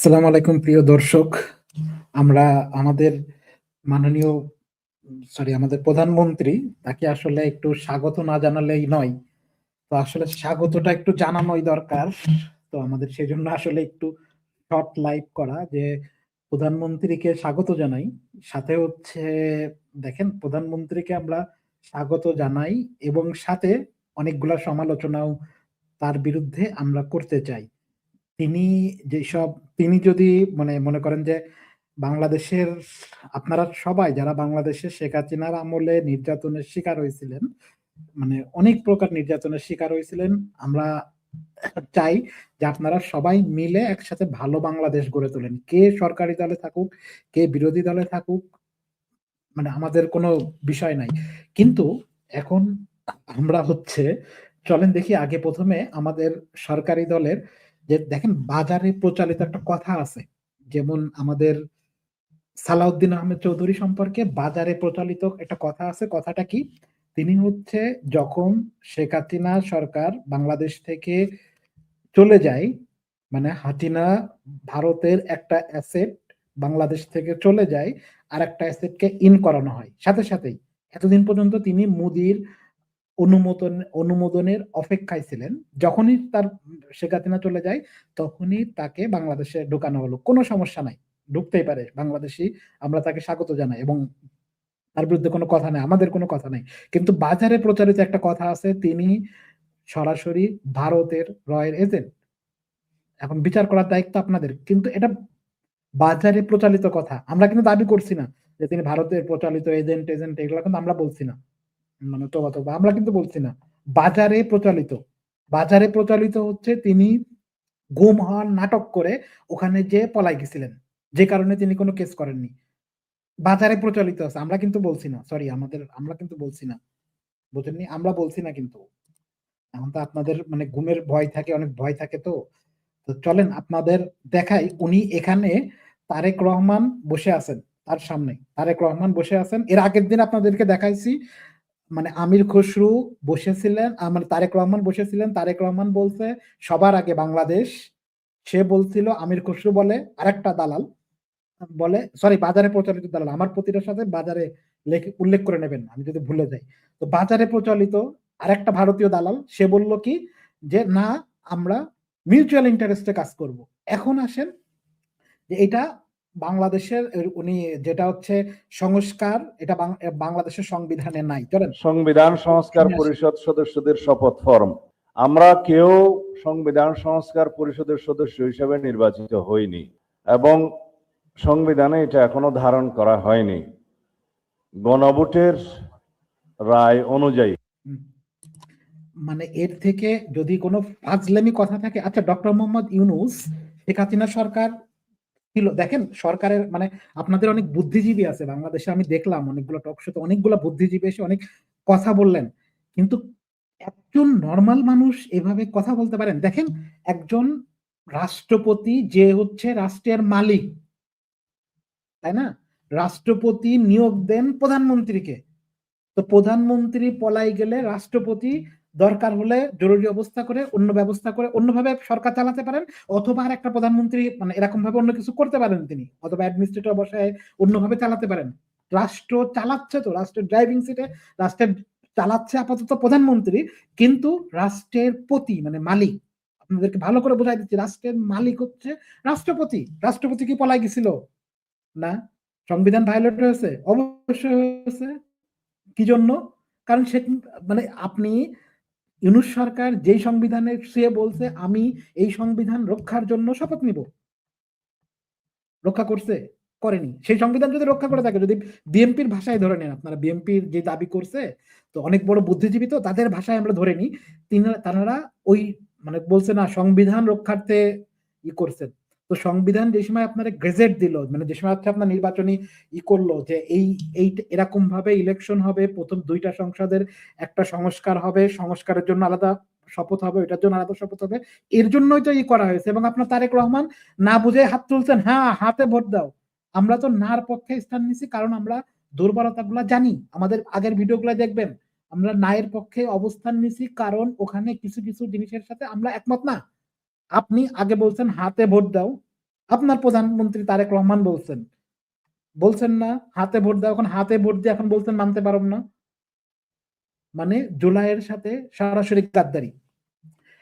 আসসালামু আলাইকুম, প্রিয় দর্শক। আমরা আমাদের মাননীয়, সরি, আমাদের প্রধানমন্ত্রী, তাকে আসলে একটু স্বাগত না জানালেই নয়। তো আসলে স্বাগতটা একটু জানানোই দরকার। তো আমাদের সেজন্য আসলে একটু শর্ট লাইভ করা যে প্রধানমন্ত্রীকে স্বাগত জানাই। সাথে হচ্ছে, দেখেন, প্রধানমন্ত্রীকে আমরা স্বাগত জানাই এবং সাথে অনেকগুলা সমালোচনাও তার বিরুদ্ধে আমরা করতে চাই। তিনি যেসব, তিনি যদি মানে মনে করেন যে বাংলাদেশের, আপনারা সবাই যারা বাংলাদেশের শেখ হাসিনার আমলে নির্যাতনের শিকার হয়েছিলেন মানে অনেক প্রকার নির্যাতনের শিকার হয়েছিলেন, আমরা চাই যে আপনারা সবাই মিলে একসাথে ভালো বাংলাদেশ গড়ে তোলেন। কে সরকারি দলে থাকুক, কে বিরোধী দলে থাকুক মানে আমাদের কোনো বিষয় নাই। কিন্তু এখন আমরা হচ্ছে, চলেন দেখি আগে প্রথমে আমাদের সরকারি দলের যে দেখেন বাজারে প্রচলিত একটা কথা আছে, যেমন আমাদের সালাউদ্দিন আহমেদ চৌধুরী সম্পর্কে বাজারে প্রচলিত একটা কথা আছে। কথাটা কি? তিনি হচ্ছে যখন শেখ হাসিনা সরকার বাংলাদেশ থেকে চলে যায় মানে হাসিনা ভারতের একটা অ্যাসেট বাংলাদেশ থেকে চলে যায় আর একটা অ্যাসেটকে ইন করানো হয়। সাথে সাথেই এতদিন পর্যন্ত তিনি মুদির অনুমোদন, অনুমোদনের অপেক্ষায় ছিলেন। যখনই তার শেখ হাসিনা চলে যায়, তখনই তাকে বাংলাদেশে ঢোকানো হলো। কোনো সমস্যা নাই, ঢুকতেই পারে। বাংলাদেশি, আমরা তাকে স্বাগত জানাই এবং তার বিরুদ্ধে কোনো কথা নেই, আমাদের কোনো কথা নেই। কিন্তু বাজারে প্রচারিত একটা কথা আছে, তিনি সরাসরি ভারতের রয়ের এজেন্ট। এখন বিচার করার দায়িত্ব আপনাদের, কিন্তু এটা বাজারে প্রচালিত কথা। আমরা কিন্তু দাবি করছি না যে তিনি ভারতের প্রচালিত এজেন্ট এজেন্ট, এগুলো কিন্তু আমরা বলছি না। মানে তোবা তোবা আমরা কিন্তু বলছি না। বাজারে প্রচলিত। বাজারে প্রচলিত হচ্ছে তিনি গুম হওয়ার নাটক করে ওখানে যে পলাই গেছিলেন। যে কারণে তিনি কোনো কেস করেননি। বাজারে প্রচলিত আছে। আমরা কিন্তু বলছি না। সরি আমাদের আমরা কিন্তু বলছি না। বুঝেননি? আমরা বলছি না কিন্তু। এখন তো আপনাদের মানে ঘুমের ভয় থাকে, অনেক ভয় থাকে তো। তো চলেন, আপনাদের দেখাই। উনি এখানে তারেক রহমান বসে আছেন, তার সামনে। তারেক রহমান বসে আছেন। এর আগের দিন আপনাদেরকে দেখাইছি মানে আমির খসরু বসেছিলেন মানে তারেক রহমান বসেছিলেন। তারেক রহমান বলছে, সবার আগে বাংলাদেশ। সে বলছিল, আমির খসরু বলে, আরেকটা দালাল বলে সরি বাজারে প্রচলিত দালাল। আমার প্রতিটার সাথে বাজারে উল্লেখ করে নেবেন, আমি যদি ভুলে যাই। তো বাজারে প্রচলিত আরেকটা ভারতীয় দালাল, সে বলল কি, যে না, আমরা মিউচুয়াল ইন্টারেস্টে কাজ করব। এখন আসেন, যে এটা বাংলাদেশের উনি যেটা হচ্ছে সংস্কার এটা বাংলাদেশের সংবিধানে নাই চলেন সংবিধান সংস্কার পরিষদ সদস্যদের শপথ ফর্ম। আমরা কেউ সংবিধান সংস্কার পরিষদের সদস্য হিসেবে নির্বাচিত হইনি এবং সংবিধানে এটা এখনও ধারণ করা হয়নি। গণভোটের রায় অনুযায়ী। মানে এর থেকে যদি কোনো ফাজলামি কথা থাকে আচ্ছা ডক্টর মোহাম্মদ ইউনুস শেখ হাসিনা সরকার ছিল। দেখেন, সরকারের মানে আপনাদের অনেক বুদ্ধিজীবী আছে, বাংলাদেশে আমি দেখলাম অনেকগুলো টক শোতে অনেকগুলো বুদ্ধিজীবী এসে অনেক কথা বললেন। কিন্তু একজন নর্মাল মানুষ এভাবে কথা বলতে পারেন? দেখেন, একজন রাষ্ট্রপতি যে হচ্ছে রাষ্ট্রের মালিক, তাই না? রাষ্ট্রপতি নিয়োগ দেন প্রধানমন্ত্রীকে। তো প্রধানমন্ত্রী পলাই গেলে রাষ্ট্রপতি দরকার হলে জরুরি অবস্থা করে, অন্য ব্যবস্থা করে, অন্যভাবে সরকার চালাতে পারেন অথবা আর একটা প্রধানমন্ত্রী মানে এরকম ভাবে অন্য কিছু করতে পারেন তিনি, অথবা অ্যাডমিনিস্ট্রেটর বসায় অন্যভাবে চালাতে পারেন। রাষ্ট্র চালাচ্ছে তো, রাষ্ট্রের ড্রাইভিং সিটে রাষ্ট্রের চালাচ্ছে আপাতত প্রধানমন্ত্রী, কিন্তু রাষ্ট্রের প্রতি মানে মালিক, আপনাদেরকে ভালো করে বোঝাই দিচ্ছি, রাষ্ট্রের মালিক হচ্ছে রাষ্ট্রপতি। রাষ্ট্রপতি কি পলাই গেছিল? না? সংবিধান ভায়োলেট হয়েছে? অবশ্যই হয়েছে। কি জন্য? কারণ সে মানে আপনি ইউনুস সরকার যেই সংবিধানে সে বলছে, আমি এই সংবিধান রক্ষার জন্য শপথ নিব। রক্ষা করছে, করেনি। সেই সংবিধান যদি রক্ষা করে থাকে, যদি বিএনপির ভাষায় ধরে নেন, আপনারা বিএনপির যে দাবি করছে, তো অনেক বড় বুদ্ধিজীবী তো, তাদের ভাষায় আমরা ধরে নিই তারা ওই মানে বলছে না, সংবিধান রক্ষার্থে ই করছেন তো সংবিধান যে সময় আপনারা গ্রেজেট দিল মানে যে সময় আপনার নির্বাচনী ই করল যে এই এই এরকম ভাবে ইলেকশন হবে, প্রথম দুইটা সংসদের একটা সংস্কার হবে, সংস্কারের জন্য আলাদা শপথ হবে, ওইটার জন্য আলাদা শপথ হবে, এর জন্যই তো ই করা হয়েছে এবং আপনার তারেক রহমান না বুঝে হাত তুলছেন হ্যাঁ হাতে ভোট দাও। আমরা তো নার পক্ষে স্থান নিছি কারণ আমরা দুর্বলতা জানি, আমাদের আগের ভিডিওগুলো দেখবেন, আমরা নায়ের পক্ষে অবস্থান নিছি কারণ ওখানে কিছু কিছু জিনিসের সাথে আমরা একমত না। আপনি আগে বলছেন, হাতে ভোট দাও। আপনার প্রধানমন্ত্রী তারেক রহমান বলছেন। বলছেন না, হাতে ভোট দাও। এখন হাতে ভোট দিয়ে এখন বলছেন মানতে পারব না। মানে জুলাইয়ের সাথে সরাসরি গাদ্দারি।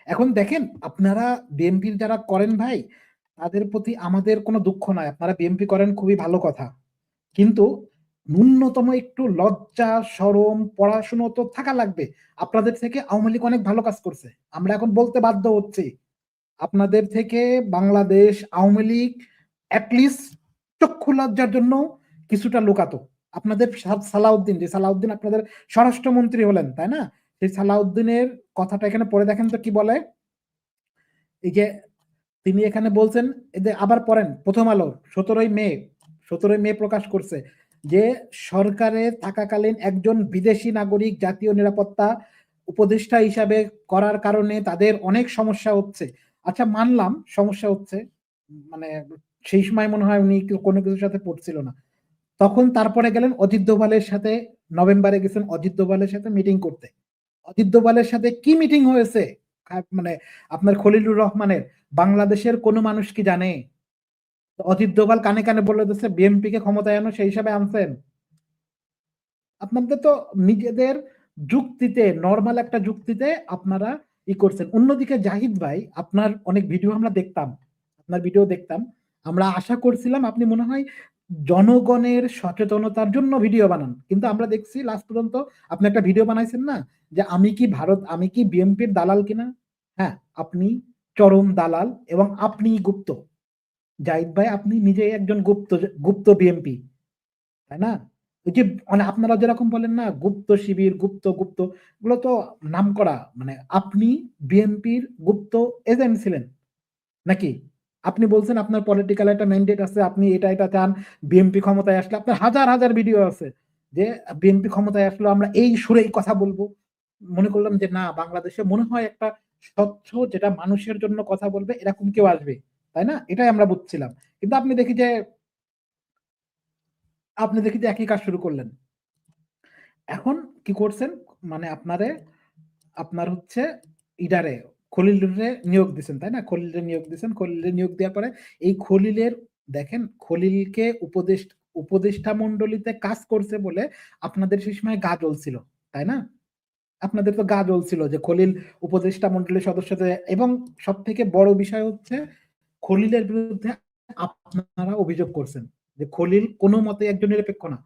এখন দেখেন, আপনারা বিএনপির যারা করেন ভাই, তাদের প্রতি আমাদের কোনো দুঃখ নাই। আপনারা বিএনপি করেন, খুবই ভালো কথা। কিন্তু ন্যূনতম একটু লজ্জা, সরম, পড়াশুনো তো থাকা লাগবে। আপনাদের থেকে আওয়ামী লীগ অনেক ভালো কাজ করছে। আমরা এখন বলতে বাধ্য হচ্ছি। আপনাদের থেকে বাংলাদেশ আওয়ামী লীগ অ্যাটলিস্ট চক্ষু লজ্জার জন্য কিছুটা লুকাতো। আপনাদের সালাউদ্দিন, যে সালাউদ্দিন আপনাদের স্বরাষ্ট্রমন্ত্রী হলেন, তাই না? সেই সালাউদ্দিনের কথাটা এখানে পড়ে দেখেন তো কি বলে? এই যে তিনি এখানে বলছেন এদের আবার পড়েন, প্রথম আলো, সতেরোই মে সতেরোই মে প্রকাশ করছে যে সরকারে থাকাকালীন একজন বিদেশি নাগরিক জাতীয় নিরাপত্তা উপদেষ্টা হিসাবে করার কারণে তাদের অনেক সমস্যা হচ্ছে। আচ্ছা মানলাম, সমস্যা হচ্ছে মানে সেই সময় মনে হয় উনি কোনো কিছুর সাথে পড়ছিল না। তখন তারপরে গেলেন অজিত দোভালের সাথে, নভেম্বরে গেছেন অজিত দোভালের সাথে মিটিং করতে। অজিত দোভালের সাথে কি মিটিং হয়েছে? মানে আপনার খলিলুর রহমানের, বাংলাদেশের কোনো মানুষ কি জানে? অজিত দোভাল কানে কানে বলে দিচ্ছে বিএনপি কে ক্ষমতায় আনো, সেই হিসাবে আনছেন। আপনাদের তো নিজেদের যুক্তিতে নর্মাল একটা যুক্তিতে আপনারা ই করছেন। অন্যদিকে জাহিদ ভাই, আপনার অনেক ভিডিও আমরা দেখতাম, আপনার ভিডিও দেখতাম। আমরা আশা করছিলাম আপনি মনে হয় জনগণের সচেতনতার জন্য ভিডিও বানান। কিন্তু আমরা দেখছি লাস্ট পর্যন্ত আপনি একটা ভিডিও বানাইছেন না, যে আমি কি ভারত, আমি কি বিএনপির দালাল কিনা? হ্যাঁ আপনি চরম দালাল এবং আপনি গুপ্ত। জাহিদ ভাই, আপনি নিজেই একজন গুপ্ত গুপ্ত বিএমপি তাই না? ওই যে মানে আপনারা যেরকম বলেন না, গুপ্ত শিবির, গুপ্ত গুপ্ত, এগুলো তো নাম করা মানে আপনি বিএনপির গুপ্ত এজেন্ট ছিলেন নাকি? আপনি বলছেন আপনার পলিটিক্যাল একটা ম্যান্ডেট আছে, আপনি এটা এটা চান, বিএনপি ক্ষমতায় আসলে আপনার হাজার হাজার ভিডিও আছে যে বিএনপি ক্ষমতায় আসলে, আমরা এই সুরেই কথা বলব। মনে করলাম যে না, বাংলাদেশে মনে হয় একটা স্বচ্ছ যেটা মানুষের জন্য কথা বলবে, এরকম কেউ আসবে, তাই না? এটাই আমরা বুঝছিলাম। কিন্তু আপনি দেখি যে আপনি দেখি একই কাজ শুরু করলেন। এখন কি করছেন? মানে আপনারে, আপনার হচ্ছে ইডারে, খলিলরে নিয়োগ দিচ্ছেন তাই না? খলিলে নিয়োগ দিচ্ছেন খলিলে নিয়োগ দেওয়ার পরে এই খলিলের, দেখেন, খলিলকে উপদেশ, উপদেষ্টা মন্ডলীতে কাজ করছে বলে আপনাদের সেই সময় গা জ্বলছিল, তাই না? আপনাদের তো গা জ্বলছিল যে খলিল উপদেষ্টা মন্ডলীর সদস্যদের এবং সব থেকে বড় বিষয় হচ্ছে খলিলের বিরুদ্ধে আপনারা অভিযোগ করছেন। যে খলিল কোনো মতে একজন নিরপেক্ষ না।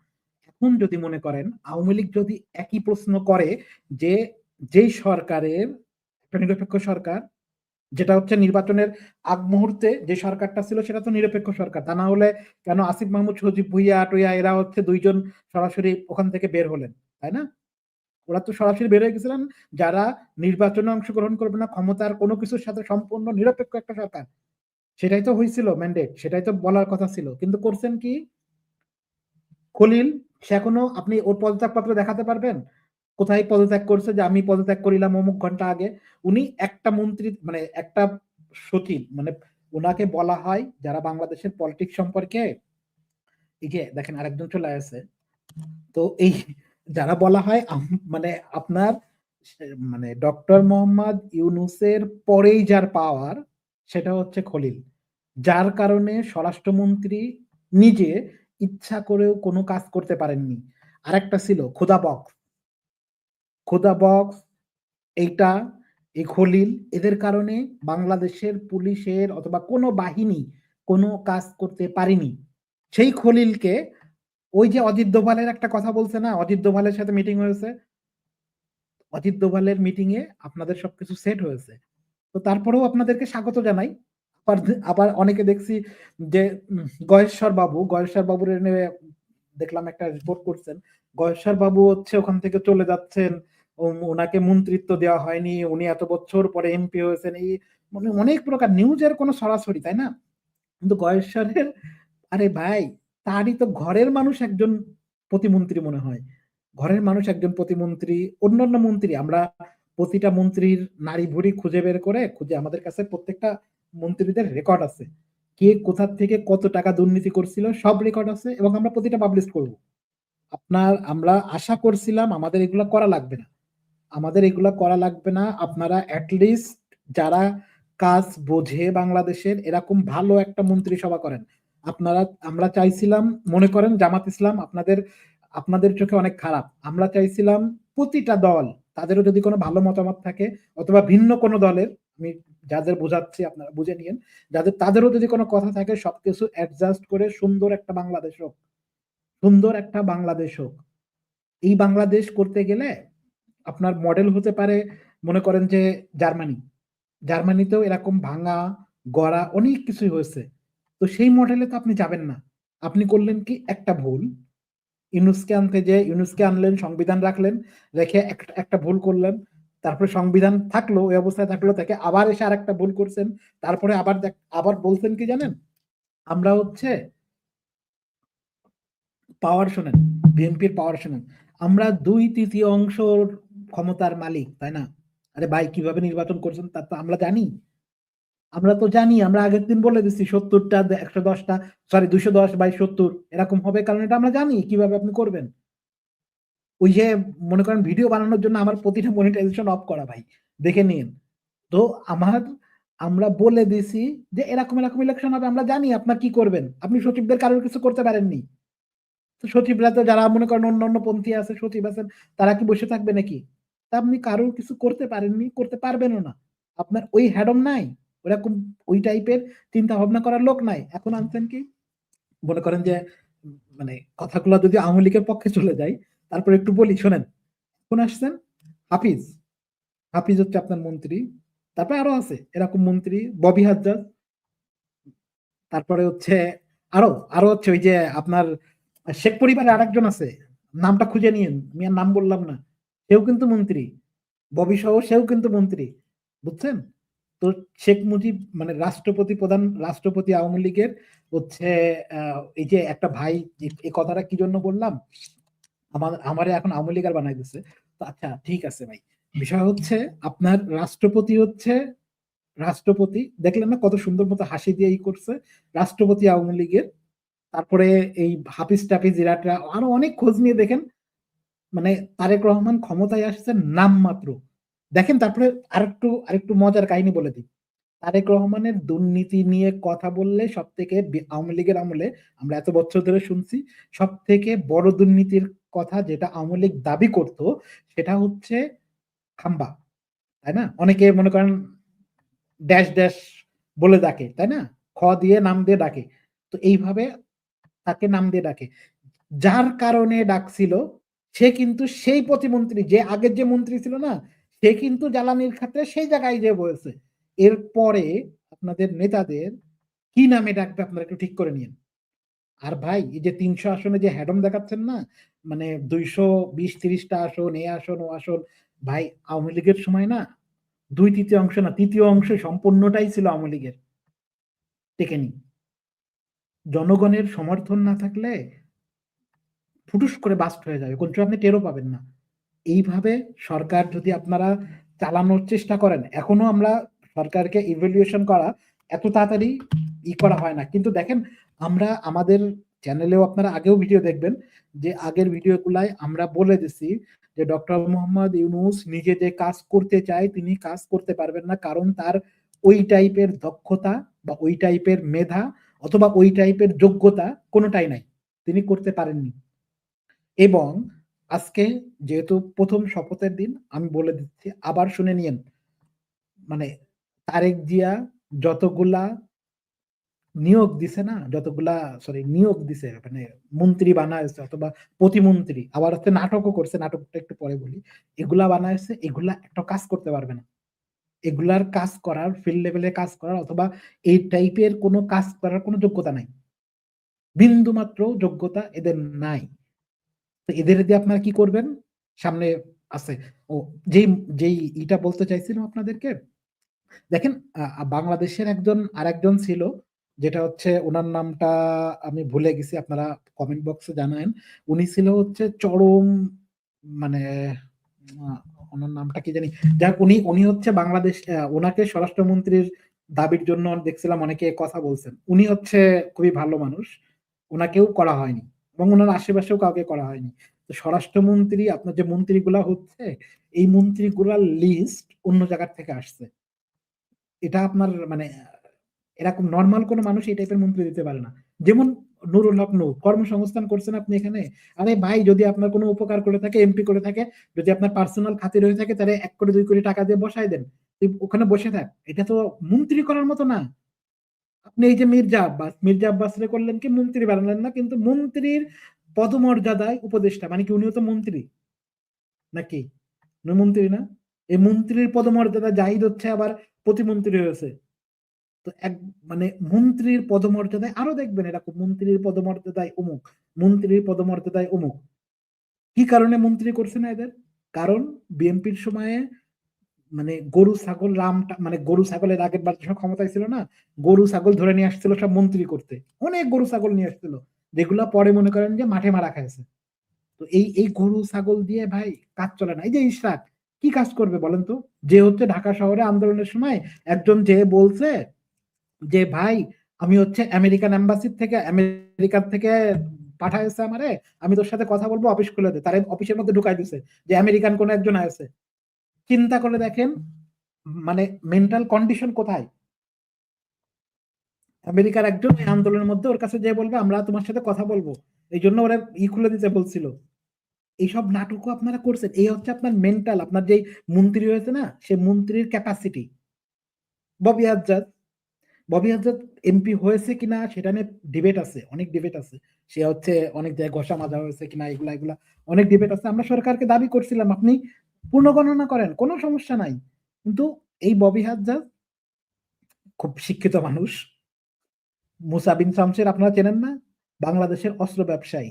এখন যদি মনে করেন, আওয়ামী লীগ যদি একই প্রশ্ন করে যে যেই সরকারের একটা নিরপেক্ষ সরকার, যেটা হচ্ছে নির্বাচনের আগ মুহূর্তে যে সরকারটা ছিল সেটা তো নিরপেক্ষ সরকার, তা না হলে কেন আসিফ মাহমুদ, সজীব ভুইয়া টুইয়া এরা হচ্ছে দুইজন সরাসরি ওখান থেকে বের হলেন, তাই না? ওরা তো সরাসরি বের হয়ে গেছিলেন, যারা নির্বাচনে অংশগ্রহণ করবে না, ক্ষমতার কোনো কিছুর সাথে সম্পূর্ণ নিরপেক্ষ একটা সরকার। সেটাই তো হয়েছিল ম্যান্ডেট সেটাই তো বলার কথা ছিল। কিন্তু করছেন কি? খলিল, সে এখনও আপনি ওর পদত্যাগপত্র দেখাতে পারবেন? কোথায় পদত্যাগ করছে যে আমি পদত্যাগ করিলাম অমুক ঘণ্টা আগে? উনি একটা মন্ত্রী মানে একটা সচিব মানে ওনাকে বলা হয় যারা বাংলাদেশের পলিটিক্স সম্পর্কে। এই যে দেখেন আরেকজন চলে আসে তো এই যারা বলা হয় মানে আপনার মানে ডক্টর মোহাম্মদ ইউনুসের পরেই যার পাওয়ার সেটা হচ্ছে খলিল। যার কারণে স্বরাষ্ট্রমন্ত্রী নিজে ইচ্ছা করেও কোনো কাজ করতে পারেননি। আরেকটা ছিল খোদা বক্স। খোদা বক্স, এইটা, এই খলিল, এদের কারণে বাংলাদেশের পুলিশের অথবা কোনো বাহিনী কোনো কাজ করতে পারেনি। সেই খলিলকে ওই যে অজিত দোভালের একটা কথা বলছে না? অজিত দোভালের সাথে মিটিং হয়েছে। অজিত দোভালের মিটিং এ আপনাদের সবকিছু সেট হয়েছে। তো তারপরেও আপনাদেরকে স্বাগত জানাই। আবার আবার অনেকে দেখছি যে গয়েশ্বর বাবু, গয়েশ্বর বাবুর এনে দেখলাম একটা রিপোর্ট করছেন। গয়েশ্বর বাবু হচ্ছে ওখান থেকে চলে যাচ্ছেন। ওনাকে মন্ত্রিত্ব দেওয়া হয়নি। উনি এত বছর পরে এমপি হয়েছেন। এই মানে অনেক প্রকার নিউজের কোনো সরাসরি, তাই না? কিন্তু গয়েশ্বরের, আরে ভাই, তারই তো ঘরের মানুষ একজন প্রতিমন্ত্রী মনে হয়। ঘরের মানুষ একজন প্রতিমন্ত্রী, অন্যান্য মন্ত্রী। আমরা প্রতিটা মন্ত্রীর নারী ভুড়ি খুঁজে বের করে, খুঁজে আমাদের কাছে প্রত্যেকটা মন্ত্রীদের রেকর্ড আছে। কে কোথা থেকে কত টাকা দুর্নীতি করছিল, সব রেকর্ড আছে এবং আমরা প্রতিটা পাবলিশ করব। আপনার, আমরা আশা করছিলাম আমাদের এগুলো করা লাগবে না। আমাদের এগুলো করা লাগবে না। আপনারা অ্যাটলিস্ট যারা কাজ বোঝে বাংলাদেশের, এরকম ভালো একটা মন্ত্রিসভা করেন। আপনারা, আমরা চাইছিলাম, মনে করেন জামাত ইসলাম আপনাদের আপনাদের চোখে অনেক খারাপ। আমরা চাইছিলাম প্রতিটা দল তাদেরও যদি কোনো ভালো মতামত থাকে অথবা ভিন্ন কোনো দলের, আমি যাদের বোঝাচ্ছি আপনারা বুঝে নিয়েন, যাদের, তাদেরও যদি কোনো কথা থাকে, সবকিছু অ্যাডজাস্ট করে সুন্দর একটা বাংলাদেশ হোক, সুন্দর একটা বাংলাদেশ হোক। এই বাংলাদেশ করতে গেলে আপনার মডেল হতে পারে, মনে করেন যে জার্মানি। জার্মানিতেও এরকম ভাঙা, গড়া অনেক কিছুই হয়েছে। তো সেই মডেলে তো আপনি যাবেন না। আপনি করলেন কি? একটা ভুল। ইউনুসকে আনতে যে ইউনুসকে আনলেন, সংবিধান রাখলেন, রেখে একটা ভুল করলেন। তারপরে সংবিধান থাকল, ওই অবস্থায় থাকল, তাকে আবার এসে আর একটা ভুল করছেন। তারপরে আবার আবার বলছেন কি জানেন? আমরা হচ্ছে পাওয়ার শোনেন বিএনপির পাওয়ার শোনেন। আমরা দুই তৃতীয় অংশ ক্ষমতার মালিক, তাই না? আরে ভাই, কীভাবে নির্বাচন করছেন তা তো আমরা জানি। আমরা তো জানি, আমরা আগের দিন বলে দিচ্ছি সত্তরটা একশো দশটা সরি দুশো দশ বাই সত্তর। এরকম হবে কারণ এটা আমরা জানি, কীভাবে আপনি করবেন। ওই যে মনে করেন ভিডিও বানানোর জন্য আমার প্রতিটা মনিটাইজেশন অফ করা ভাই, দেখে নিন। তো আমার, আমরা বলে দিছি যে এরকম এরকম ইলেকশন হবে, আমরা জানি আপনার কি করবেন। আপনি সচিবদের কারোর কিছু করতে পারেননি। তো সচিবরা তো যারা মনে করেন অন্য অন্য পন্থী আছে, সচিব আছেন, তারা কি বসে থাকবে নাকি? তা আপনি কারোর কিছু করতে পারেননি, করতে পারবেনও না। আপনার ওই হ্যাডম নাই। ওরকম ওই টাইপের চিন্তা ভাবনা করার লোক নাই। এখন আনছেন কি? মনে করেন যে মানে কথাগুলো যদি আওয়ামী লীগের পক্ষে চলে যায়, তারপর একটু বলি, শোনেন, এখন আসছেন হাফিজ। হাফিজ হচ্ছে আপনার মন্ত্রী, তারপরে আরও আছে, এরকম মন্ত্রী, ববি হাজ্জাজ। তারপরে হচ্ছে আরও আরও হচ্ছে ওই যে আপনার শেখ পরিবারে আরেকজন আছে, নামটা খুঁজে নিন আমি আর নাম বললাম না, সেও কিন্তু মন্ত্রী, ববি সহ সেও কিন্তু মন্ত্রী, বুঝছেন? তো শেখ মুজিব মানে রাষ্ট্রপতি প্রধান, রাষ্ট্রপতি আওয়ামী লীগের হচ্ছে এই যে একটা ভাই এই- কথাটা কি জন্য বললাম? আমার, আমারে এখন আওয়ামী লীগ আর বানাই দিচ্ছে আচ্ছা ঠিক আছে ভাই। বিষয় হচ্ছে আপনার রাষ্ট্রপতি হচ্ছে রাষ্ট্রপতি। দেখলেন না কত সুন্দর মতো হাসি দিয়ে ই করছে রাষ্ট্রপতি আওয়ামী লীগের। তারপরে এই হাফিজ টাফিজ ইরাটরা আরও অনেক খোঁজ নিয়ে দেখেন মানে তারেক রহমান ক্ষমতায় আসছে নাম মাত্র দেখেন, তারপরে আরেকটু আরেকটু মজার কাহিনী বলে দিই। তারেক রহমানের দুর্নীতি নিয়ে কথা বললে সব থেকে আওয়ামী লীগের আমলে আমরা এত বছর ধরে শুনছি সব থেকে বড় দুর্নীতির কথা যেটা আওয়ামী লীগ দাবি করত সেটা হচ্ছে খাম্বা, তাই না? অনেকে মনে করেন ড্যাশ ড্যাশ বলে ডাকে, তাই না? খ দিয়ে নাম দিয়ে ডাকে। তো এইভাবে তাকে নাম দিয়ে ডাকে। যার কারণে ডাকছিল, সে কিন্তু সেই প্রতিমন্ত্রী, যে আগের যে মন্ত্রী ছিল না সে কিন্তু জ্বালানির ক্ষেত্রে সেই জায়গায় যে বলেছে। এরপরে আপনাদের নেতাদের কি নামে ডাকবে আপনারা একটু ঠিক করে নিন। আর ভাই, এই যে তিনশো আসনে যে হ্যাডম দেখাচ্ছেন না মানে দুইশো বিশ তিরিশটা আসন, এ আসন, ও আসন, ভাই, আওয়ামী লীগের সময় না, দুই তৃতীয় অংশ না, তৃতীয় অংশ সম্পূর্ণটাই ছিল আওয়ামী লীগের। টেকেনি জনগণের সমর্থন না থাকলে ফুটুস করে বাস্ট হয়ে যাবে। কোনটা আপনি টেরও পাবেন না। এইভাবে সরকার যদি আপনারা চালানোর চেষ্টা করেন, এখনও আমরা সরকারকে ইভ্যালুয়েশন করা এত তাড়াতাড়ি ই করা হয় না। কিন্তু দেখেন, আমরা আমাদের চ্যানেলেও আপনারা আগেও ভিডিও দেখবেন যে আগের ভিডিওগুলাই আমরা বলে দিছি যে ডক্টর মোহাম্মদ ইউনুস নিজে যে কাজ করতে চায় তিনি কাজ করতে পারবেন না কারণ তার ওই টাইপের দক্ষতা বা ওই টাইপের মেধা অথবা ওই টাইপের যোগ্যতা কোনোটাই নাই। তিনি করতে পারেননি। এবং আজকে যেহেতু প্রথম শপথের দিন, আমি বলে দিচ্ছি, আবার শুনে নিয়েন। মানে তারেক জিয়া যতগুলা নিয়োগ দিছে না, যতগুলা সরি নিয়োগ দিছে মানে মন্ত্রী বানাইছে অথবা প্রতিমন্ত্রী, আবার হচ্ছে নাটকও করছে, নাটকটা একটু পরে বলি, এগুলা বানাইছে, এগুলা একটা কাজ করতে পারবে না। এগুলার কাজ করার ফিল্ড লেভেলে কাজ করার অথবা এই টাইপের কোনো কাজ করার কোনো যোগ্যতা নাই। বিন্দু মাত্র যোগ্যতা এদের নাই। তো এদের দিয়ে আপনারা কি করবেন? সামনে আছে। ও, যেই যেই ইটা বলতে চাইছিলাম আপনাদেরকে, দেখেন বাংলাদেশের একজন, আরেকজন ছিল, যেটা হচ্ছে ওনার নামটা আমি ভুলে গেছি, আপনারা কমেন্ট বক্সে জানান উনি ছিল হচ্ছে চরম মানে ওনার নামটা কি জানি? যাক, উনি উনি হচ্ছে বাংলাদেশ ওনাকে স্বরাষ্ট্রমন্ত্রীর দাবির জন্য দেখছিলাম, অনেকে কথা বলছেন। উনি হচ্ছে খুবই ভালো মানুষ, ওনাকেও করা হয়নি। এবং ওনার আশেপাশেও কাউকে করা হয়নি। তো স্বরাষ্ট্রমন্ত্রী, আপনার যে মন্ত্রীগুলা হচ্ছে, এই মন্ত্রীগুলার লিস্ট অন্য জায়গার থেকে আসছে। এটা আপনার মানে এরকম নর্মাল কোনো মানুষ এই টাইপের মন্ত্রী দিতে পারে না। যেমন নুরুল হক নূর, কর্মসংস্থান করছেন আপনি এখানে। আরে ভাই, যদি আপনার কোনো উপকার করে থাকে এমপি করে থাকে, যদি আপনার পার্সোনাল খাতির হয়ে থাকে, তাহলে এক কোটি, দুই কোটি টাকা দিয়ে বসাই দেন। ওখানে বসে থাক। এটা তো মন্ত্রী করার মতো না। আপনি এই যে মির্জা আব্বাস মির্জা আব্বাস রে করলেন কি মন্ত্রী বানালেন না? কিন্তু মন্ত্রীর পদমর্যাদায় উপদেষ্টা মানে কি উনিও তো মন্ত্রী? নাকি? মন্ত্রী না? এই মন্ত্রীর পদমর্যাদা জাহিদ হচ্ছে আবার প্রতিমন্ত্রী হয়েছে। তো এক মানে মন্ত্রীর পদমর্যাদায় আরও দেখবেন এরকম মন্ত্রীর পদমর্যাদায় অমুক, মন্ত্রীর পদমর্যাদায় অমুক। কি কারণে মন্ত্রী করছে না এদের? কারণ বিএনপির সময়ে মানে গরু, ছাগল রাম মানে গরু, ছাগলের আগের বার যখন ক্ষমতায় ছিল না, গরু, ছাগল ধরে নিয়ে আসছিল সব মন্ত্রী করতে। অনেক গরু, ছাগল নিয়ে আসছিল। যেগুলা পরে মনে করেন যে মাঠে মারা খাইছে। তো এই এই গরু, ছাগল দিয়ে ভাই কাজ চলে না। এই যে ইশরাক, কি কাজ করবে বলেন তো? যে হচ্ছে ঢাকা শহরে আন্দোলনের সময় একজন যে বলছে যে, ভাই, আমি হচ্ছে আমেরিকান এম্বাসির থেকে, আমেরিকার থেকে পাঠাইছে আমারে, আমি তোর সাথে কথা বলব, অফিস খুলে দে। তার অফিসের মধ্যে ঢুকাই দিছে যে, আমেরিকান কোন একজন আছে চিন্তা করে দেখেন মানে মেন্টাল কন্ডিশন কোথায়? আমেরিকার একজন এই আন্দোলনের মধ্যে ওর কাছে যে বলবে, আমরা তোমার সাথে কথা বলব। এই জন্য ওরা ই খুলে দিতে বলছিল। এইসব নাটকও আপনারা করছেন। এই হচ্ছে আপনার মেন্টাল আপনার যে মন্ত্রী হয়েছে না, সে মন্ত্রীর ক্যাপাসিটি ববি আজাদ ববি আজাদ এমপি হয়েছে কিনা সেটা নিয়ে ডিবেট আছে, অনেক ডিবেট আছে। সে হচ্ছে অনেক জায়গায় ঘষা মাজা হয়েছে কিনা, এগুলা এগুলা, অনেক ডিবেট আছে। আমরা সরকারকে দাবি করছিলাম, আপনি পূর্ণ গণনা করেন, কোনো সমস্যা নাই। কিন্তু এই ববি হাজাদ খুব শিক্ষিত মানুষ। মুসা বিন শামসের আপনারা চেনেন না? বাংলাদেশের অস্ত্র ব্যবসায়ী।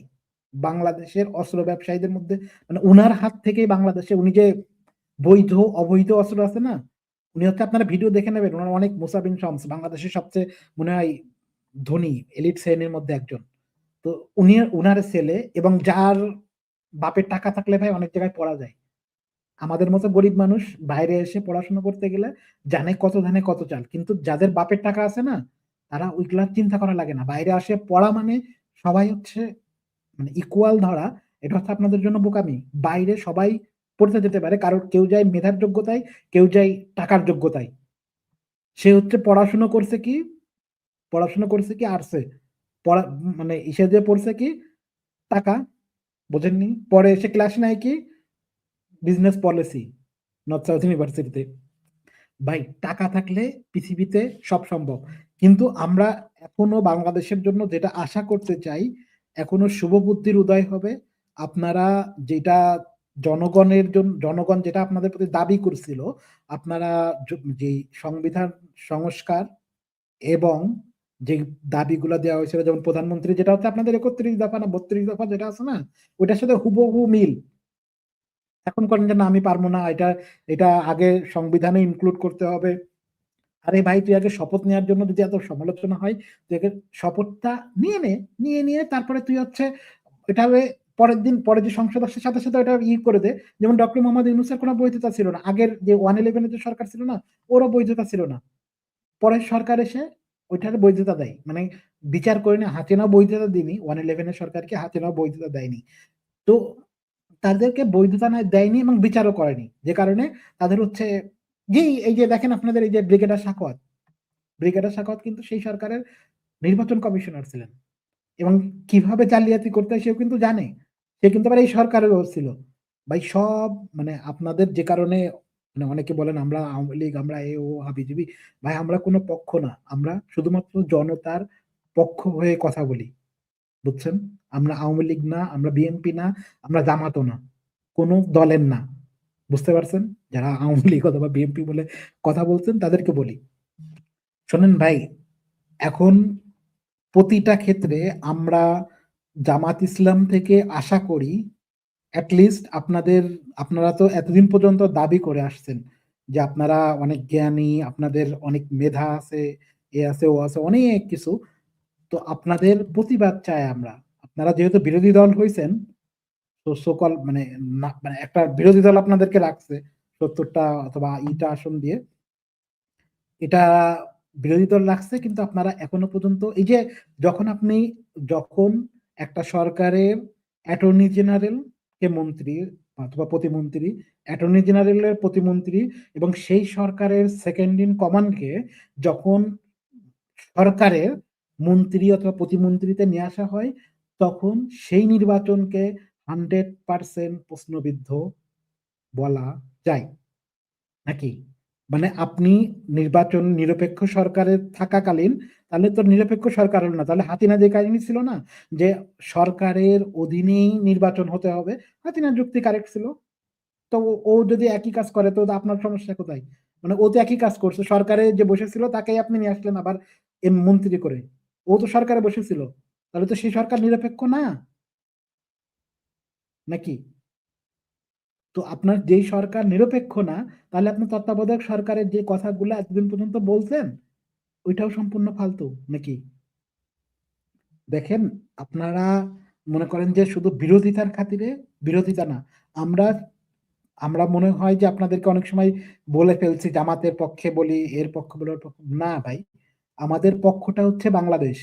বাংলাদেশের অস্ত্র ব্যবসায়ীদের মধ্যে মানে উনার হাত থেকেই বাংলাদেশে উনি যে বৈধ, অবৈধ অস্ত্র আছে না, উনি হচ্ছে আপনারা ভিডিও দেখে নেবেন ওনার অনেক মুসাবিন শামস, বাংলাদেশের সবচেয়ে মনে হয় ধনী, এলিট শ্রেণির মধ্যে একজন। তো উনি, উনার ছেলে এবং যার বাপের টাকা থাকলে ভাই অনেক জায়গায় পড়া যায়। আমাদের মতো গরিব মানুষ বাইরে এসে পড়াশোনা করতে গেলে জানে কত ধানে কত চাল। কিন্তু যাদের বাপের টাকা আছে না, তারা ওইগুলার চিন্তা করা লাগে না। বাইরে আসে পড়া মানে সবাই হচ্ছে মানে ইকুয়াল ধরা, এটা হচ্ছে আপনাদের জন্য বোকামি। বাইরে সবাই পড়তে যেতে পারে, কারণ কেউ যায় মেধার যোগ্যতায়, কেউ যায় টাকার যোগ্যতায়। সে হচ্ছে পড়াশুনো করছে কি, পড়াশুনো করছে কি আর্টসে পড়া মানে ইসে দিয়ে পড়ছে কি, টাকা, বোঝেননি? পরে এসে ক্লাস নেয় কি বিজনেস পলিসি নর্থ সাউথ ইউনিভার্সিটিতে ভাই, টাকা থাকলে পৃথিবীতে সব সম্ভব। কিন্তু আমরা এখনও বাংলাদেশের জন্য যেটা আশা করতে চাই, এখনও শুভ বুদ্ধির উদয় হবে। আপনারা যেটা জনগণের জন্য জনগণ যেটা আপনাদের প্রতি দাবি করছিল, আপনারা যে সংবিধান সংস্কার এবং যে দাবিগুলো দেওয়া হয়েছিল, যেমন প্রধানমন্ত্রী যেটা হচ্ছে আপনাদের একত্রিশ দফা না বত্রিশ দফা যেটা আছে না, ওইটার সাথে হুবহু মিল। এখন করেন যে, না, আমি পারব না, এটা এটা আগে সংবিধানে ইনক্লুড করতে হবে। আরে ভাই, তুই আগে শপথ নেওয়ার জন্য যদি এত সমালোচনা হয়, তুই আগে শপথটা নিয়ে নে, নিয়ে নিয়ে তারপরে তুই হচ্ছে এটা পরের দিন পরে যে সংসদ আসছে, সাথে সাথে ওটা ই করে দে। যেমন ডক্টর মোহাম্মদ ইউনুসের কোনো বৈধতা ছিল না। আগের যে ওয়ান ইলেভেনের যে সরকার ছিল না, ওরও বৈধতা ছিল না। পরের সরকার এসে ওইটার বৈধতা দেয়। মানে বিচার করে না হাসিনাও বৈধতা দিনি ওয়ান ইলেভেনের সরকারকে হাসিনাও বৈধতা দেয়নি। তো তাদেরকে বৈধতা দেয়নি এবং বিচারও করেনি। যে কারণে তাদের হচ্ছে যে এই যে দেখেন আপনাদের এই যে ব্রিগেডার সাকওয়াত ব্রিগেডার সাকওয়াত কিন্তু সেই সরকারের নির্বাচন কমিশনার ছিলেন। এবং কীভাবে জালিয়াতি করতে হয় সেও কিন্তু জানে। সে কিন্তু আবার এই সরকারেরও ছিল। ভাই, সব মানে আপনাদের যে কারণে মানে অনেকে বলেন আমরা আওয়ামী লীগ, আমরা এ, ও, হাবিজিবি, ভাই, আমরা কোনো পক্ষ না। আমরা শুধুমাত্র জনতার পক্ষ হয়ে কথা বলি। বুঝছেন? আমরা আওয়ামী লীগ না, আমরা বিএনপি না, আমরা জামাতও না। কোনো দলের না। বুঝতে পারছেন? যারা আওয়ামী লীগ অথবা বিএনপি বলে কথা বলছেন, তাদেরকে বলি। শোনেন ভাই, এখন প্রতিটা ক্ষেত্রে আমরা জামাত ইসলাম থেকে আশা করি অ্যাটলিস্ট আপনাদের, আপনারা তো এতদিন পর্যন্ত দাবি করে আসছেন যে আপনারা অনেক জ্ঞানী, আপনাদের অনেক মেধা আছে, এ আছে, ও আছে, অনেক কিছু। তো আপনাদের প্রতিবাদ চাই আমরা। আপনারা যেহেতু বিরোধী দল হয়েছেন তো সকল মানে মানে একটা বিরোধী দল আপনাদেরকে রাখছে, সত্তরটা অথবা ইটা আসন দিয়ে, এটা বিরোধী দল রাখছে, কিন্তু আপনারা এখনও পর্যন্ত, এই যে যখন আপনি, যখন একটা সরকারের অ্যাটর্নি জেনারেল কে মন্ত্রী অথবা প্রতিমন্ত্রী অ্যাটর্নি জেনারেলের প্রতিমন্ত্রী এবং সেই সরকারের সেকেন্ড ইন কমান্ডকে যখন সরকারের মন্ত্রী অথবা প্রতিমন্ত্রীতে নিয়ে আসা হয় তখন সেই নির্বাচনকে হান্ড্রেড পার্সেন্ট প্রশ্নবিদ্ধ বলা যায়। নাকি? মানে আপনি নির্বাচন নিরপেক্ষ সরকারের থাকাকালীন, তাহলে তো নিরপেক্ষ সরকার হলো না, তাহলে হাতিনা যে কাহিনী ছিল না, যে সরকারের অধীনেই নির্বাচন হতে হবে, হাতিনা যুক্তি কারেক্ট ছিল। তো ও- যদি একই কাজ করে, তো আপনার সমস্যা কোথায়? মানে ও তো একই কাজ করছে, সরকারে যে বসেছিল, তাকেই আপনি নিয়ে আসলেন আবার মন্ত্রী করে। ও তো সরকারে বসেছিল। তাহলে তো সেই সরকার নিরপেক্ষ না। নাকি? তো আপনার যেই সরকার নিরপেক্ষ না, তাহলে আপনি তত্ত্বাবধায়ক সরকারের যে কথাগুলো এতদিন পর্যন্ত বলছেন, ওইটাও সম্পূর্ণ ফালতু, নাকি? দেখেন, আপনারা মনে করেন যে শুধু বিরোধিতার খাতিরে, বিরোধিতা না, আমরা আমরা মনে হয় যে আপনাদেরকে অনেক সময় বলে ফেলছি, জামাতের পক্ষে বলি, এর পক্ষে বলি না ভাই, আমাদের পক্ষটা হচ্ছে বাংলাদেশ।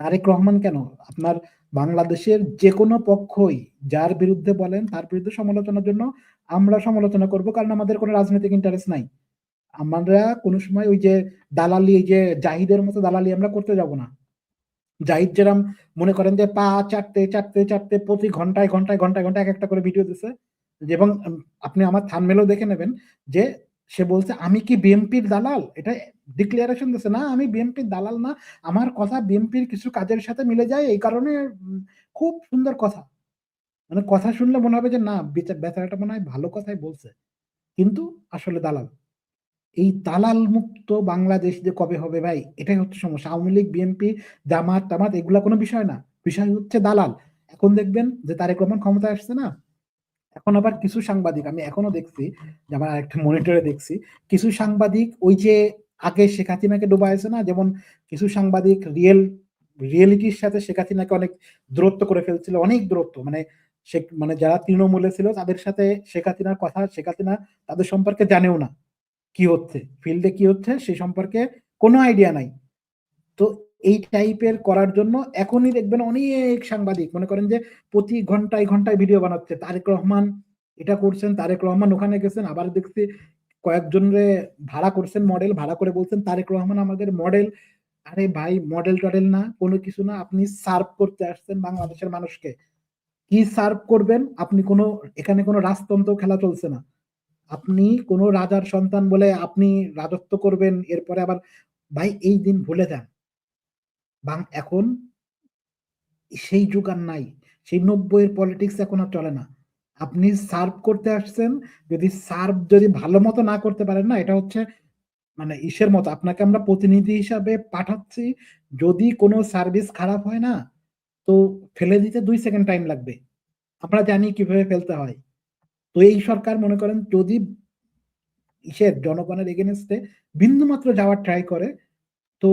তারেক রহমান কেন? আপনার বাংলাদেশের যে কোনো পক্ষই যার বিরুদ্ধে বলেন, তার বিরুদ্ধে সমালোচনার জন্য আমরা সমালোচনা করব, কারণ আমাদের কোনো রাজনৈতিক ইন্টারেস্ট নাই। আমরা কোনো সময় ওই যে দালালি, এই যে জাহিদের মতো দালালি আমরা করতে যাব না। জাহিদ যেরাম মনে করেন যে পা চারটে চারটে চারটে প্রতি ঘন্টায় ঘন্টায় ঘন্টায় ঘন্টায় এক একটা করে ভিডিও দিছে। এবং আপনি আমার থানমেলও দেখে নেবেন যে সে বলছে, আমি কি বিএমপির দালাল? এটা ডিক্লারেশন দিচ্ছে না, আমি বিএমপির দালাল না। আমার কথা বিএমপির কিছু কাজের সাথে মিলে যায়, এই কারণে খুব সুন্দর কথা। মানে কথা শুনলে মনে হবে যে, না, বেচা- বেচারাটা মনে হয় ভালো কথাই বলছে। কিন্তু আসলে দালাল। এই দালাল মুক্ত বাংলাদেশ যে কবে হবে ভাই, এটাই হচ্ছে সমস্যা। আওয়ামী লীগ বিএনপি জামাত টামাত এগুলা কোনো বিষয় না। বিষয় হচ্ছে দালাল। এখন দেখবেন যে তারেক রহমান ক্ষমতায় আসছে না এখন আবার কিছু সাংবাদিক, আমি এখনও দেখছি, যে আমার একটা মনিটরে দেখছি, কিছু সাংবাদিক ওই যে আগে শেখ হাসিনাকে ডুবাইছে না, যেমন কিছু সাংবাদিক রিয়েল রিয়েলিটির সাথে শেখ হাসিনাকে অনেক দূরত্ব করে ফেলছিল, অনেক দূরত্ব মানে শেখ মানে যারা তৃণমূলে ছিল, তাদের সাথে শেখ হাসিনার কথা, শেখ হাসিনা তাদের সম্পর্কে জানেও না, কি হচ্ছে ফিল্ডে কি হচ্ছে সেই সম্পর্কে কোনো আইডিয়া নাই। তো এই টাইপের করার জন্য এখনই দেখবেন অনেক সাংবাদিক মনে করেন যে প্রতি ঘন্টায় ঘন্টায় ভিডিও বানাচ্ছে। তারেক রহমান এটা করছেন, তারেক রহমান ওখানে গেছেন, আবার দেখছি কয়েকজনরে ভাড়া করছেন মডেল ভাড়া করে বলছেন, তারেক রহমান আমাদের মডেল আরে ভাই মডেল টডেল না, কোনো কিছু না, আপনি সার্ভ করতে আসছেন বাংলাদেশের মানুষকে। কি সার্ভ করবেন? আপনি কোনো, এখানে কোনো রাজতন্ত্র খেলা চলছে না। আপনি কোনো রাজার সন্তান বলে আপনি রাজত্ব করবেন, এরপরে আবার ভাই, এই দিন ভুলে যান। বাং, এখন সেই যুগ আর নাই। সেই নব্বইয়ের পলিটিক্স এখন আর চলে না। আপনি সার্ভ করতে আসছেন, যদি সার্ভ যদি ভালো মতো না করতে পারেন না, এটা হচ্ছে মানে ইসের মতো। আপনাকে আমরা প্রতিনিধি হিসাবে পাঠাচ্ছি, যদি কোনো সার্ভিস খারাপ হয় না, তো ফেলে দিতে দুই সেকেন্ড টাইম লাগবে। আমরা জানি কীভাবে ফেলতে হয়। তো এই সরকার মনে করেন, যদি ইসের জনগণের এগেনস্টে বিন্দু মাত্র যাওয়ার ট্রাই করে, তো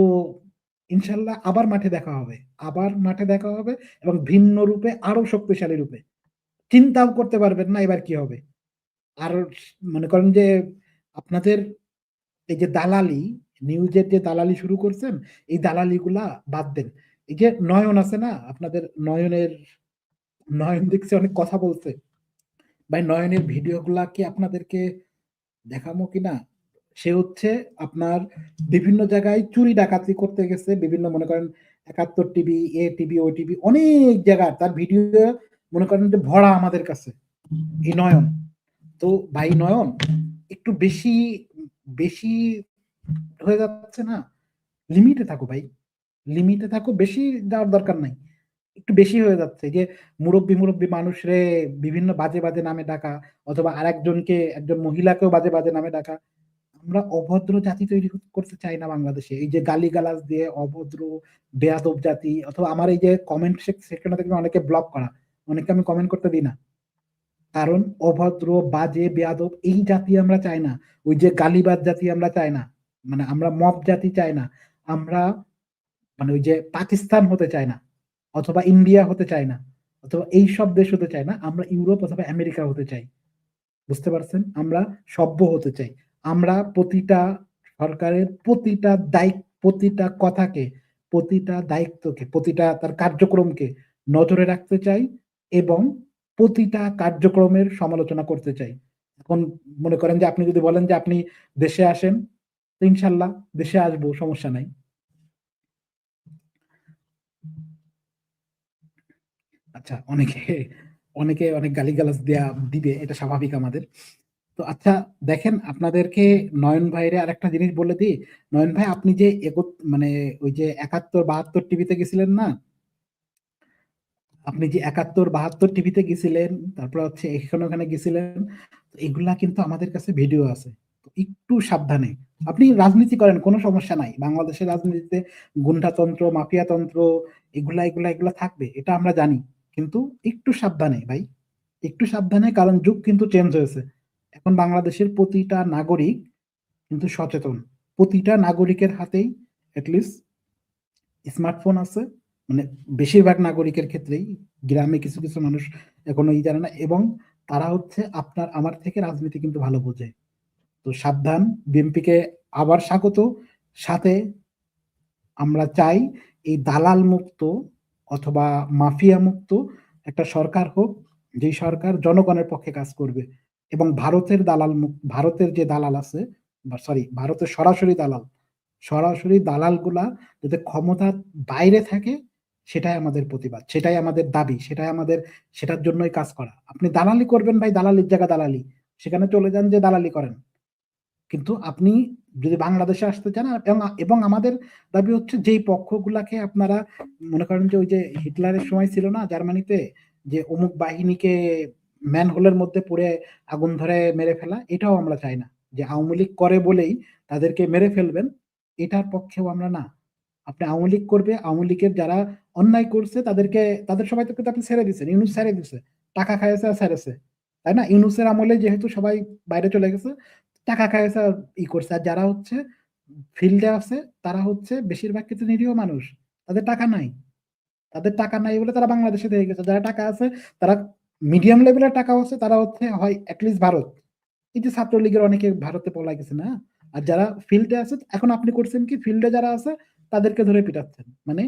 ইনশাল্লাহ আবার মাঠে দেখা হবে। আবার মাঠে দেখা হবে এবং ভিন্ন রূপে আরও শক্তিশালী রূপে। চিন্তাও করতে পারবেন না এবার কি হবে। আর মনে করেন যে আপনাদের এই যে দালালি, নিউজের যে দালালি শুরু করছেন, এই দালালিগুলা বাদ দেন। এই যে নয়ন আছে না, আপনাদের নয়নের, নয়ন দেখছে অনেক কথা বলছে। ভাই, নয়নের ভিডিওগুলা কি আপনাদেরকে দেখাবো কিনা? সে হচ্ছে আপনার বিভিন্ন জায়গায় চুরি ডাকাতি করতে গেছে, বিভিন্ন মনে করেন একাত্তর টিভি এ টিভি ও টিভি অনেক জায়গায় তার ভিডিও মনে করেন যে ভরা আমাদের কাছে। এই নয়ন। তো ভাই নয়ন, একটু বেশি বেশি হয়ে যাচ্ছে না? লিমিটে থাকো ভাই। লিমিটে থাকো, বেশি যাওয়ার দরকার নাই। একটু বেশি হয়ে যাচ্ছে। যে মুরব্বী মুরব্বী মানুষরে বিভিন্ন বাজে বাজে নামে ডাকা, অথবা আরেকজনকে, একজন মহিলাকেও বাজে বাজে নামে ডাকা আমরা অভদ্র জাতি তৈরি করতে চাই না বাংলাদেশে। এই যে গালিগালাজ দিয়ে অভদ্র, বেয়াদব জাতি, অথবা আমার এই যে কমেন্ট সেকশনে দেখবেন অনেকে ব্লক করা। অনেকে আমি কমেন্ট করতে দিই না। কারণ অভদ্র, বাজে, বেয়াদব এই জাতি আমরা চাই না। ওই যে গালিবাজ জাতি আমরা চাই না। মানে আমরা মব জাতি চাই না। আমরা মানে ওই যে পাকিস্তান হতে চাই না। অথবা ইন্ডিয়া হতে চাই না। অথবা এই সব দেশ হতে চাই না। আমরা ইউরোপ অথবা আমেরিকা হতে চাই। বুঝতে পারছেন? আমরা সভ্য হতে চাই। আমরা প্রতিটা সরকারের প্রতিটা দায়িত্ব, প্রতিটা কথাকে, প্রতিটা দায়িত্বকে, প্রতিটা তার কার্যক্রমকে নজরে রাখতে চাই এবং প্রতিটা কার্যক্রমের সমালোচনা করতে চাই। এখন মনে করেন যে আপনি যদি বলেন যে আপনি দেশে আসেন ইনশাল্লাহ দেশে আসব, সমস্যা নাই। আচ্ছা অনেকে অনেকে অনেক গালিগালাজ দেয়া দিবে, এটা স্বাভাবিক আমাদের। তো আচ্ছা দেখেন আপনাদেরকে নয়ন ভাইরে আরেকটা জিনিস বলে দিই। নয়ন ভাই, আপনি যে মানে ওই যে একাত্তর বাহাত্তর টিভিতে গেছিলেন না? আপনি যে একাত্তর বাহাত্তর টিভিতে গেছিলেন, তারপর হচ্ছে এখানে ওখানে গেছিলেন এগুলা কিন্তু আমাদের কাছে ভিডিও আছে। একটু সাবধানে। আপনি রাজনীতি করেন, কোনো সমস্যা নাই। বাংলাদেশের রাজনীতিতে গুন্ডাতন্ত্র মাফিয়াতন্ত্র এগুলা এগুলা এগুলা থাকবে, এটা আমরা জানি। কিন্তু একটু সাবধানে ভাই, একটু সাবধানে, কারণ যুগ কিন্তু চেঞ্জ হয়েছে। এখন বাংলাদেশের প্রতিটা নাগরিক কিন্তু সচেতন। প্রতিটা নাগরিকের হাতেই অ্যাটলিস্ট স্মার্টফোন আছে। মানে বেশিরভাগ নাগরিকের ক্ষেত্রেই গ্রামে কিছু কিছু মানুষ এখনও ই জানে না এবং তারা হচ্ছে আপনার, আমার থেকে রাজনীতি কিন্তু ভালো বোঝে। তো সাবধান, বিএনপিকে আবার স্বাগত। সাথে আমরা চাই এই দালাল মুক্ত অথবা মাফিয়া মুক্ত একটা সরকার হোক, যেই সরকার জনগণের পক্ষে কাজ করবে। এবং ভারতের দালাল ভারতের যে দালাল আছে সরি ভারতের সরাসরি দালাল, সরাসরি দালালগুলা যাতে ক্ষমতার বাইরে থাকে, সেটাই আমাদের প্রতিবাদ, সেটাই আমাদের দাবি, সেটাই আমাদের, সেটার জন্যই কাজ করা। আপনি দালালি করবেন ভাই, দালালির জায়গা দালালি, সেখানে চলে যান যে দালালি করেন। কিন্তু আপনি যদি বাংলাদেশে আসতে চান এবং এবং আমাদের দাবি হচ্ছে যেই পক্ষগুলাকে আপনারা মনে করেন যে ওই যে হিটলারের সময় ছিল না জার্মানিতে, যে অমুক বাহিনীকে ম্যানহোলের মধ্যে পুড়ে আগুন ধরে মেরে ফেলা, এটাও আমরা চাই না। যে আওয়ামী লীগ করে বলেই তাদেরকে মেরে ফেলবেন, এটার পক্ষেও আমরা না। আপনি আওয়ামী লীগ করবে, আওয়ামী লীগের যারা অন্যায় করছে, তাদেরকে, তাদের সবাই তো কিন্তু আপনি ছেড়ে দিচ্ছেন ইউনুস ছেড়ে দিচ্ছে টাকা খাইছে আর ছেড়েছে, তাই না? ইউনুসের আমলে যেহেতু সবাই বাইরে চলে গেছে, টাকা খাইছে আর ই করছে। আর যারা হচ্ছে ফিল্ডে আছে, তারা হচ্ছে বেশিরভাগ ক্ষেত্রে নিরীহ মানুষ, তাদের টাকা নাই। তাদের টাকা নাই বলে তারা বাংলাদেশে থেকে গেছে। যারা টাকা আছে, তারা মিডিয়াম লেভেলের টাকা আছে, তারা হচ্ছে হয় অ্যাটলিস্ট ভারত। এই যে ছাত্রলীগের অনেকে ভারতে পলাই গেছে না? আর যারা ফিল্ডে আছে, এখন আপনি করছেন কি, ফিল্ডে যারা আছে, তাদেরকে ধরে পিটাচ্ছেন। মানে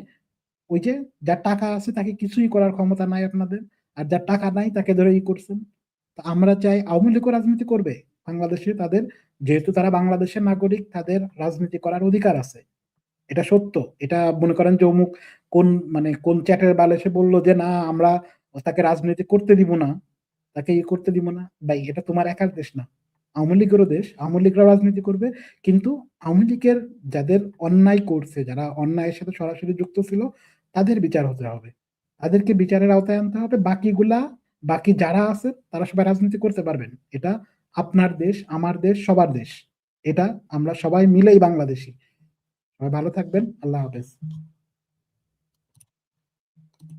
ওই যে যার টাকা আছে, তাকে কিছুই করার ক্ষমতা নাই আপনাদের, আর যার টাকা নাই, তাকে ধরে ই করছেন। তো আমরা চাই আওয়ামী লীগও রাজনীতি করবে। বাংলাদেশে তাদের, যেহেতু তারা বাংলাদেশের নাগরিক, তাদের রাজনীতি করার অধিকার আছে। এটা সত্য। এটা মনে করেন যে অমুক কোন মানে কোন চ্যাটের বালে এসে বলল যে, না, আমরা তাকে রাজনীতি করতে দিব না, তাকে ই করতে দিব না। ভাই, এটা তোমার একার দেশ না। আওয়ামী লীগেরও দেশ, আওয়ামী লীগরা রাজনীতি করবে, কিন্তু আওয়ামী লীগের যাদের অন্যায় করছে, যারা অন্যায়ের সাথে সরাসরি যুক্ত ছিল, তাদের বিচার হতে হবে। তাদেরকে বিচারের আওতায় আনতে হবে। বাকিগুলা, বাকি যারা আছে, তারা সবাই রাজনীতি করতে পারবেন। এটা আপনার দেশ, আমার দেশ, সবার দেশ। এটা আমরা সবাই মিলেই বাংলাদেশি। সবাই ভালো থাকবেন। আল্লাহ হাফেজ।